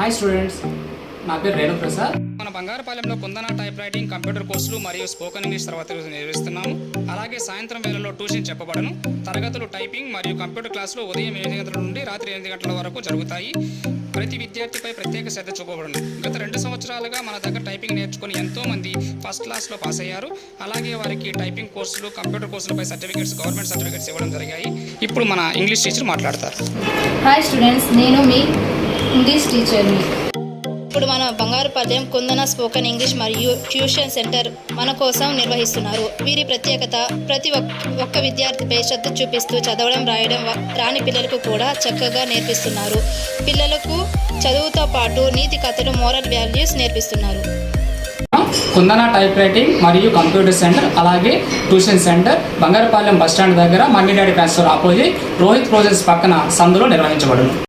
Hi students నా పేరు రేణు ప్రసాద్. మన బంగారపాలెంలో కుందన టైప్ రైటింగ్ కంప్యూటర్ కోర్సులు మరియు స్పోకెన్ ఇంగ్లీష్ తరగతులు నిర్వహిస్తున్నాము. అలాగే సాయంత్రం వేళల్లో ట్యూషన్ చెప్పబడను. తరగతులు టైపింగ్ మరియు కంప్యూటర్ క్లాసులు ఉదయం ఎనిమిది గంటల నుండి రాత్రి ఎనిమిది గంటల వరకు జరుగుతాయి. ప్రతి విద్యార్థిపై ప్రత్యేక శ్రద్ధ చూపబడును. గత రెండు సంవత్సరాలుగా మన దగ్గర టైపింగ్ నేర్చుకుని ఎంతో మంది ఫస్ట్ క్లాస్లో పాస్ అయ్యారు. అలాగే వారికి టైపింగ్ కోర్సులు కంప్యూటర్ కోర్సులపై సర్టిఫికేట్స్ గవర్నమెంట్ సర్టిఫికేట్స్ ఇవ్వడం జరిగాయి. ఇప్పుడు మన ఇంగ్లీష్ టీచర్ మాట్లాడతారు. హాయ్ స్టూడెంట్స్ నేను మీ ఇంగ్లీష్ టీచర్ని ఇప్పుడు మన పద్యం కుందన స్పోకెన్ ఇంగ్లీష్ మరియు ట్యూషన్ సెంటర్ మన కోసం నిర్వహిస్తున్నారు. వీరి ప్రత్యేకత ప్రతి ఒక్క విద్యార్థిపై శ్రద్ధ చూపిస్తూ చదవడం రాయడం రాని పిల్లలకు కూడా చక్కగా నేర్పిస్తున్నారు. పిల్లలకు చదువుతో పాటు నీతి కథలు మోరల్ వాల్యూస్ నేర్పిస్తున్నారు. కుందన టైప్ రైటింగ్ మరియు కంప్యూటర్ సెంటర్ అలాగే tuition centre Bangarapalem bus stand దగ్గర mummy daddy fax opposite Rohit projects పక్కన సందులో నిర్వహించబడును.